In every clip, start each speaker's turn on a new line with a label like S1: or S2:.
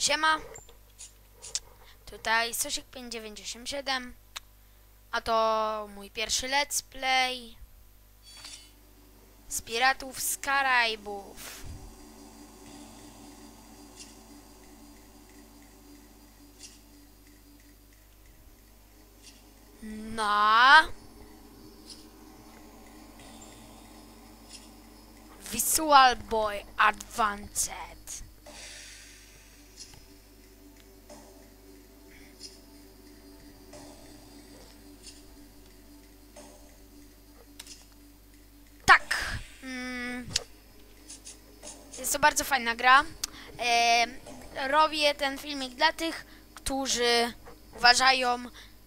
S1: Siema. Tutaj Sosiek 5987. A to mój pierwszy let's play. Z Piratów z Karaibów. No. Visual Boy Advanced. To bardzo fajna gra. E, robię ten filmik dla tych, którzy uważają,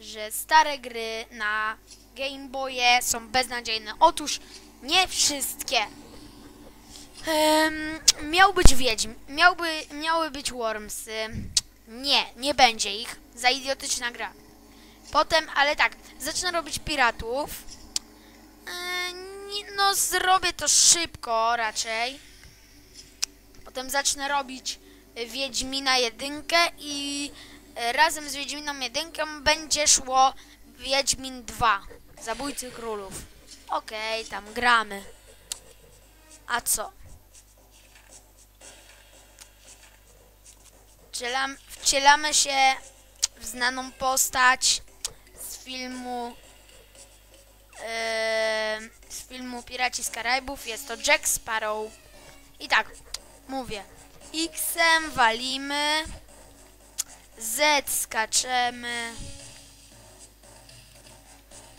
S1: że stare gry na Game Boye są beznadziejne. Otóż nie wszystkie. Em, miał być Wiedźm, miałby, miały być Wormsy. Nie, nie będzie ich. Za idiotyczna gra. Potem, ale tak, zacznę robić piratów. E, no, zrobię to szybko raczej. Potem zacznę robić e, Wiedźmina jedynkę i e, razem z Wiedźminą jedynką będzie szło Wiedźmin 2. Zabójcy królów. Okej, tam gramy. A co? Wcielam, wcielamy się w znaną postać z filmu Eee, z filmu Piraci z Karaibów. Jest to Jack Sparrow. I tak, mówię. X-em walimy. Z skaczemy.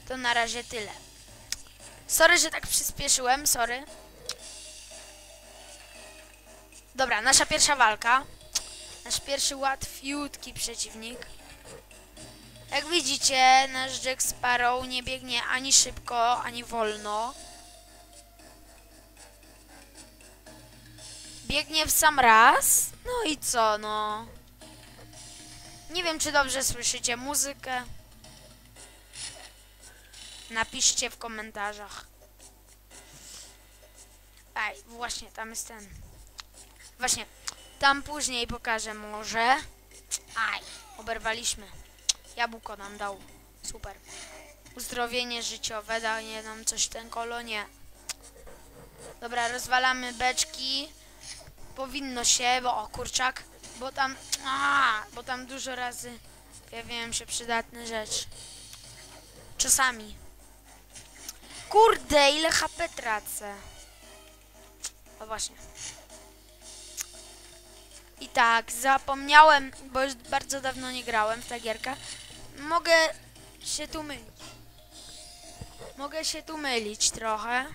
S1: To na razie tyle. Sorry, że tak przyspieszyłem, sorry. Dobra, nasza pierwsza walka. Nasz pierwszy łatwiutki przeciwnik. Jak widzicie, nasz Jack Sparrow nie biegnie ani szybko, ani wolno. Biegnie w sam raz. No i co, no. Nie wiem, czy dobrze słyszycie muzykę. Napiszcie w komentarzach. Aj, właśnie, tam jest ten. Właśnie, tam później pokażę może. Aj, oberwaliśmy. Jabłko nam dał. Super. Uzdrowienie życiowe daje nam coś ten kolo? Nie. Dobra, rozwalamy beczki. Powinno się, bo o kurczak, bo tam, a, bo tam dużo razy pojawiają się przydatne rzeczy. Czasami. Kurde, ile HP tracę. O właśnie. I tak, zapomniałem, bo już bardzo dawno nie grałem w tę. Mogę się tu mylić. Mogę się tu mylić trochę.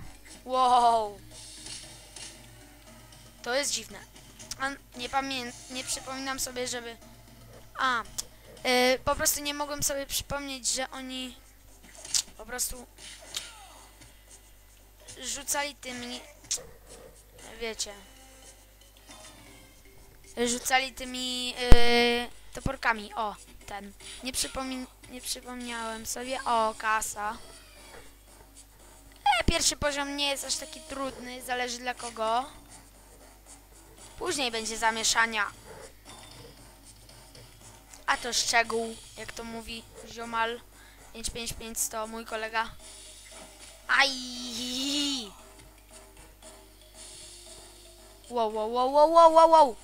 S1: Wow. To jest dziwne. A nie pamię... nie przypominam sobie, żeby... A, yy, po prostu nie mogłem sobie przypomnieć, że oni po prostu rzucali tymi... Wiecie rzucali tymi yy, toporkami. O, ten. Nie, przypomin nie przypomniałem sobie. O, kasa. E, pierwszy poziom nie jest aż taki trudny, zależy dla kogo. Później będzie zamieszania. A to szczegół, jak to mówi ziomal 555100, mój kolega. Aj! Wow, wow, wow, wow, wow, wow, wow.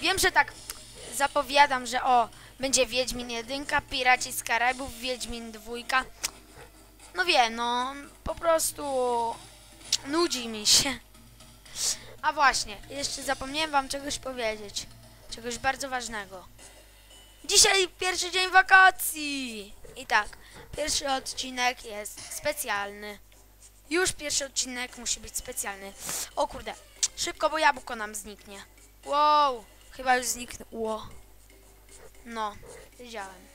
S1: Wiem, że tak zapowiadam, że o, będzie Wiedźmin 1, Piraci z Karaibów, Wiedźmin 2. No wiem, no, po prostu nudzi mi się. A właśnie, jeszcze zapomniałem wam czegoś powiedzieć. Czegoś bardzo ważnego. Dzisiaj pierwszy dzień wakacji! I tak, pierwszy odcinek jest specjalny. Już pierwszy odcinek musi być specjalny. O kurde, szybko, bo jabłko nam zniknie. Wow, chyba już zniknęło. No, wiedziałem.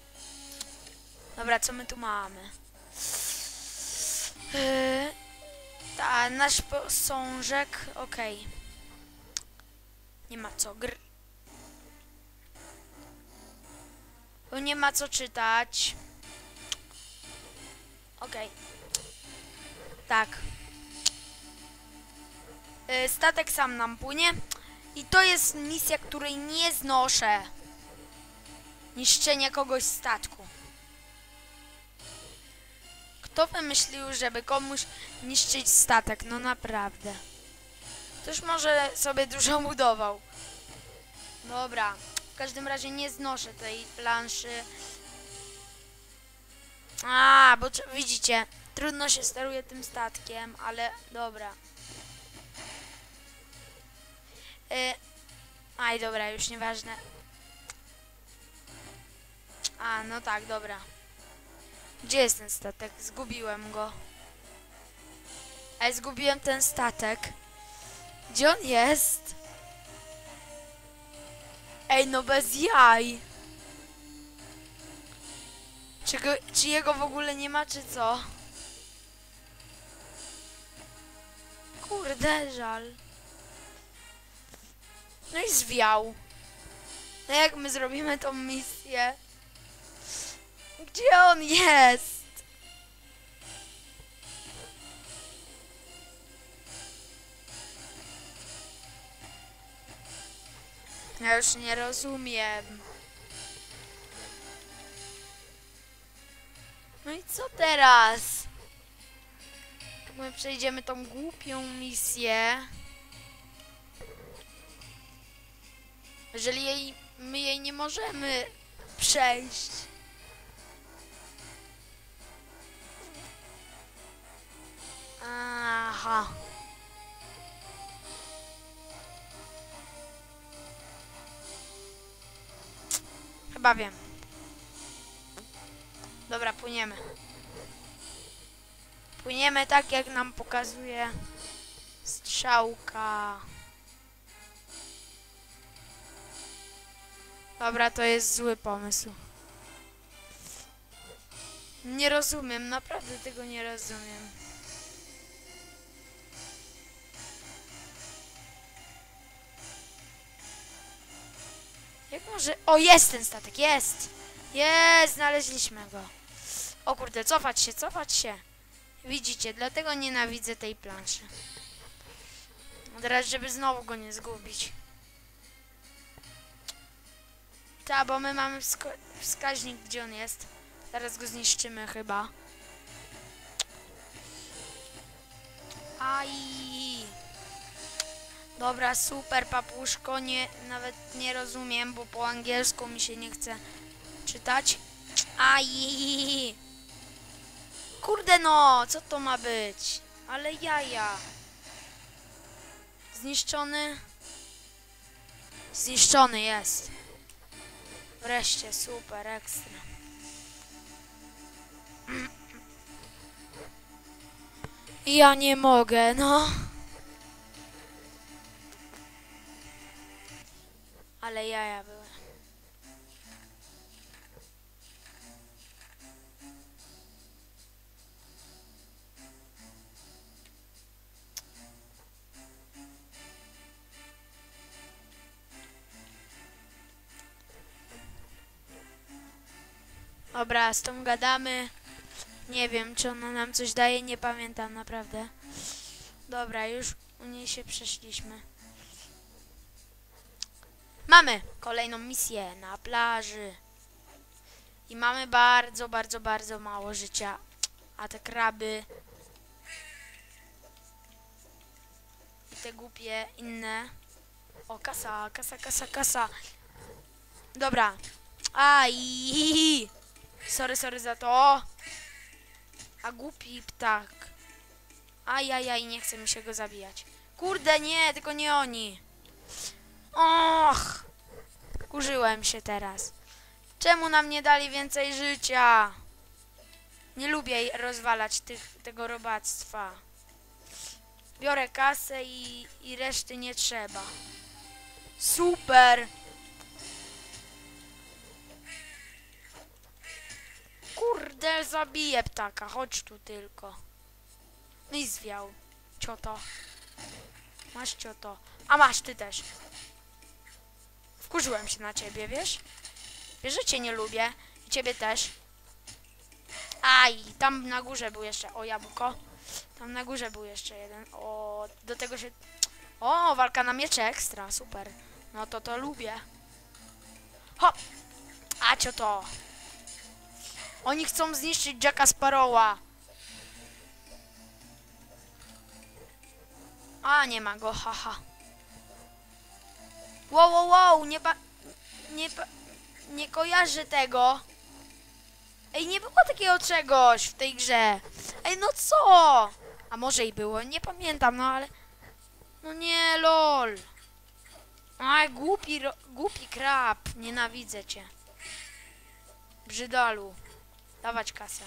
S1: Dobra, co my tu mamy? Yy, ta, nasz posążek, okej. Nie ma co, gr... Tu nie ma co czytać. Okej. Tak. Yy, statek sam nam płynie. I to jest misja, której nie znoszę. Niszczenie kogoś statku. Kto wymyślił, żeby komuś niszczyć statek? No naprawdę. Ktoś może sobie dużo budował. Dobra. W każdym razie nie znoszę tej planszy. A, bo widzicie, trudno się steruje tym statkiem, ale dobra. Y, aj, dobra, już nieważne. A, no tak, dobra. Gdzie jest ten statek? Zgubiłem go. Ej, zgubiłem ten statek. Gdzie on jest? Ej, no bez jaj. Czy, go, czy jego w ogóle nie ma, czy co? Kurde, żal. No i zwiał. No jak my zrobimy tą misję? Gdzie on jest? Ja już nie rozumiem. No i co teraz? My przejdziemy tą głupią misję. Jeżeli jej, my jej nie możemy przejść. Aha. Chyba wiem. Dobra, płyniemy. Płyniemy tak, jak nam pokazuje strzałka. Dobra, to jest zły pomysł. Nie rozumiem, naprawdę tego nie rozumiem. Może... O, jest ten statek, jest! Jest, znaleźliśmy go. O kurde, cofać się, cofać się. Widzicie, dlatego nienawidzę tej planszy. Teraz, żeby znowu go nie zgubić. Ta, bo my mamy wskaźnik, gdzie on jest. Zaraz go zniszczymy chyba. Aj. Dobra, super papuszko, nie, nawet nie rozumiem, bo po angielsku mi się nie chce czytać. Aj. Kurde no, co to ma być? Ale jaja. Zniszczony. Zniszczony jest. Wreszcie, super, ekstra. Ja nie mogę, no. Ale jaja były. Dobra, z tą gadamy. Nie wiem, czy ona nam coś daje, nie pamiętam naprawdę. Dobra, już u niej się przeszliśmy. Mamy kolejną misję na plaży. I mamy bardzo, bardzo, bardzo mało życia. A te kraby i te głupie inne. O, kasa, kasa, kasa, kasa. Dobra. Aj. Sorry, sorry za to. A głupi ptak. Ajajaj, nie chce mi się go zabijać. Kurde, nie, tylko nie oni. Och! Kurzyłem się teraz. Czemu nam nie dali więcej życia? Nie lubię rozwalać tych, tego robactwa. Biorę kasę i, i reszty nie trzeba. Super! Kurde, zabiję ptaka. Chodź tu tylko. No i zwiał. Cioto. Masz cioto. A masz ty też. Wkurzyłem się na ciebie, wiesz? Wiesz, że cię nie lubię. I ciebie też. Aj, tam na górze był jeszcze. O, jabłko. Tam na górze był jeszcze jeden. O, do tego się... O, walka na miecze ekstra, super. No to to lubię. Hop! A cio to. Oni chcą zniszczyć Jacka Sparrowa. A, nie ma go, haha. Wow, wow, wow, nie ba... Nie ba... Nie kojarzę tego. Ej, nie było takiego czegoś w tej grze. Ej, no co? A może i było, nie pamiętam, no ale... No nie, lol. Aj, głupi, głupi krab. Nienawidzę cię. Brzydalu. Dawać kasę.